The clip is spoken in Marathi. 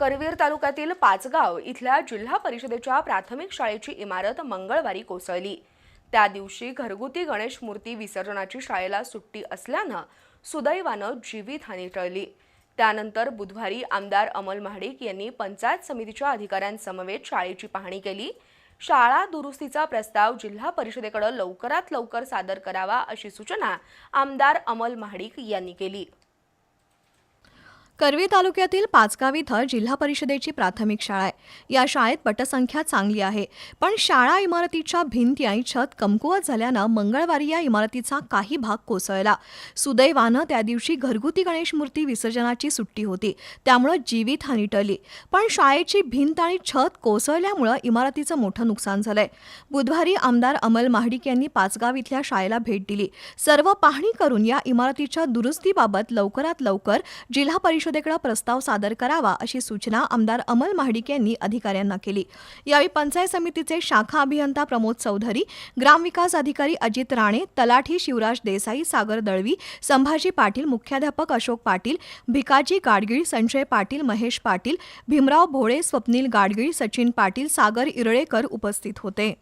करवीर तालुक्यातील पाचगाव इथल्या जिल्हा परिषदेच्या प्राथमिक शाळेची इमारत मंगळवारी कोसळली. त्या दिवशी घरगुती गणेश मूर्ती विसर्जनाची शाळेला सुट्टी असल्यानं सुदैवानं जीवितहानी टळली. त्यानंतर बुधवारी आमदार अमल महाडिक यांनी पंचायत समितीच्या अधिकाऱ्यांसमवेत शाळेची पाहणी केली. शाळा दुरुस्तीचा प्रस्ताव जिल्हा परिषदेकडे लवकरात लवकर सादर करावा अशी सूचना आमदार अमल महाडिक यांनी केली. करवी तालुक्यातील पाचगाव इथं जिल्हा परिषदेची प्राथमिक शाळा आहे. या शाळेत पटसंख्या चांगली आहे. पण शाळा इमारतीच्या भिंती आणि छत कमकुवत झाल्यानं मंगळवारी या इमारतीचा काही भाग कोसळला. सुदैवानं त्या दिवशी घरगुती गणेश मूर्ती विसर्जनाची सुट्टी होती. त्यामुळं जीवितहानी टळली. पण शाळेची भिंत आणि छत कोसळल्यामुळं इमारतीचं मोठं नुकसान झालंय. बुधवारी आमदार अमल महाडिक यांनी पाचगाव इथल्या शाळेला भेट दिली. सर्व पाहणी करून या इमारतीच्या दुरुस्तीबाबत लवकरात लवकर जिल्हा परिषद परिषदेकडे प्रस्ताव सादर करावा अशी सूचना आमदार अमल महाडिक यांनी अधिकाऱ्यांना केली. यावेळी पंचायत समितीचे शाखा अभियंता प्रमोद चौधरी ग्रामविकास अधिकारी अजित राणे तलाठी शिवराज देसाई सागर दळवी संभाजी पाटील मुख्याध्यापक अशोक पाटील भिकाजी गाडगिळ संजय पाटील महेश पाटील भीमराव भोळे स्वप्नील गाडगिळ सचिन पाटील सागर इरळेकर उपस्थित होते.